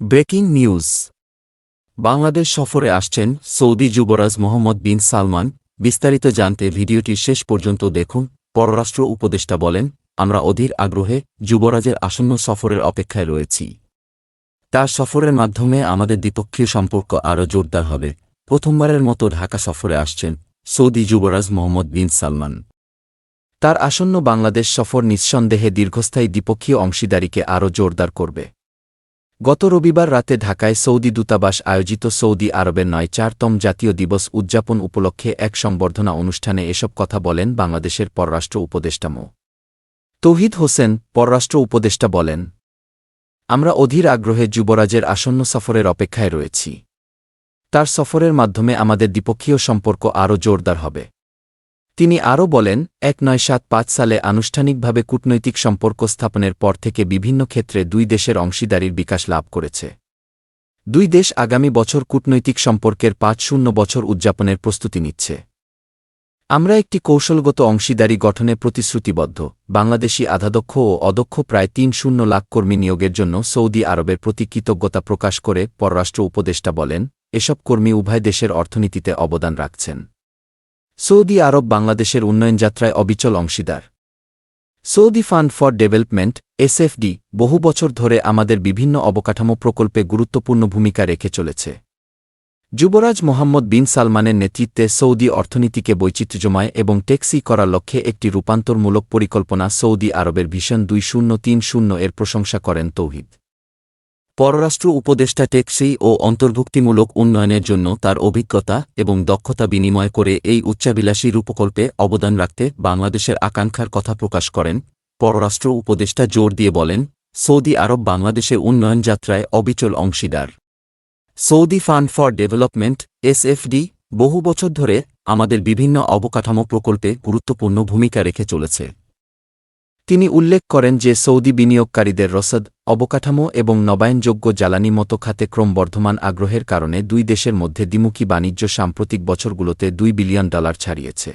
Breaking news. Bangladesh সফরে আসছেন Saudi যুবরাজ মোহাম্মদ বিন সালমান। বিস্তারিত জানতে ভিডিওটি শেষ পর্যন্ত দেখুন, পররাষ্ট্র উপদেষ্টা বলেন, আমরা অধীর আগ্রহে যুবরাজের আসন্ন সফরের অপেক্ষায় রয়েছি। তার সফরের মাধ্যমে আমাদের দ্বিপক্ষীয় সম্পর্ক আরও জোরদার হবে। প্রথমবারের মতো ঢাকা সফরে আসছেন সৌদি যুবরাজ মোহাম্মদ বিন সালমান। তার আসন্ন বাংলাদেশ সফর নিঃসন্দেহে দীর্ঘস্থায়ী দ্বিপক্ষীয় অংশীদারিকে আরও জোরদার করবে। গত রবিবার রাতে ঢাকায় সৌদি দূতাবাস আয়োজিত সৌদি আরবের নয় চারতম জাতীয় দিবস উদযাপন উপলক্ষে এক সংবর্ধনা অনুষ্ঠানে এসব কথা বলেন বাংলাদেশের পররাষ্ট্র উপদেষ্টা মো. তৌহিদ হোসেন, পররাষ্ট্র উপদেষ্টা বলেন, আমরা অধীর আগ্রহে যুবরাজের আসন্ন সফরের অপেক্ষায় রয়েছি। তার সফরের মাধ্যমে আমাদের দ্বিপক্ষীয় সম্পর্ক আরও জোরদার হবে। তিনি আরও বলেন, এক নয় সাত পাঁচ সালে আনুষ্ঠানিকভাবে কূটনৈতিক সম্পর্ক স্থাপনের পর থেকে বিভিন্ন ক্ষেত্রে দুই দেশের অংশীদারির বিকাশ লাভ করেছে। দুই দেশ আগামী বছর কূটনৈতিক সম্পর্কের পাঁচ শূন্য বছর উদযাপনের প্রস্তুতি নিচ্ছে। আমরা একটি কৌশলগত অংশীদারি গঠনে প্রতিশ্রুতিবদ্ধ, বাংলাদেশি আধাদক্ষ ও অদক্ষ প্রায় তিন শূন্য লাখ কর্মী নিয়োগের জন্য সৌদি আরবের প্রতি কৃতজ্ঞতা প্রকাশ করে পররাষ্ট্র উপদেষ্টা বলেন, এসব কর্মী উভয় দেশের অর্থনীতিতে অবদান রাখছেন। সৌদি আরব বাংলাদেশের উন্নয়ন যাত্রায় অবিচল অংশীদার। Saudi fund for development, SFD, বহু বছর ধরে আমাদের বিভিন্ন অবকাঠামো প্রকল্পে গুরুত্বপূর্ণ ভূমিকা রেখে চলেছে। যুবরাজ মোহাম্মদ বিন সালমানের নেতৃত্বে সৌদি অর্থনীতিকে বৈচিত্র্যময় এবং টেক্সি করার লক্ষ্যে একটি রূপান্তরমূলক পরিকল্পনা সৌদি আরবের ভীষণ দুই শূন্য তিন শূন্য এর প্রশংসা করেন তৌহিদ। পররাষ্ট্র উপদেষ্টা টেকসই ও অন্তর্ভুক্তিমূলক উন্নয়নের জন্য তার অভিজ্ঞতা এবং দক্ষতা বিনিময় করে এই উচ্চাবিলাসী রূপকল্পে অবদান রাখতে বাংলাদেশের আকাঙ্ক্ষার কথা প্রকাশ করেন। পররাষ্ট্র উপদেষ্টা জোর দিয়ে বলেন, সৌদি আরব বাংলাদেশে উন্নয়ন যাত্রায় অবিচল অংশীদার। Saudi fund for development, SFD, বহু বছর ধরে আমাদের বিভিন্ন অবকাঠামো প্রকল্পে গুরুত্বপূর্ণ ভূমিকা রেখে চলেছে। তিনি উল্লেখ করেন যে সৌদি বিনিয়োগকারীদের রসদ, অবকাঠামো এবং নবায়নযোগ্য জ্বালানি মতো খাতে ক্রমবর্ধমান আগ্রহের কারণে দুই দেশের মধ্যে দ্বিমুখী বাণিজ্য সাম্প্রতিক বছরগুলোতে দুই বিলিয়ন ডলার ছাড়িয়েছে।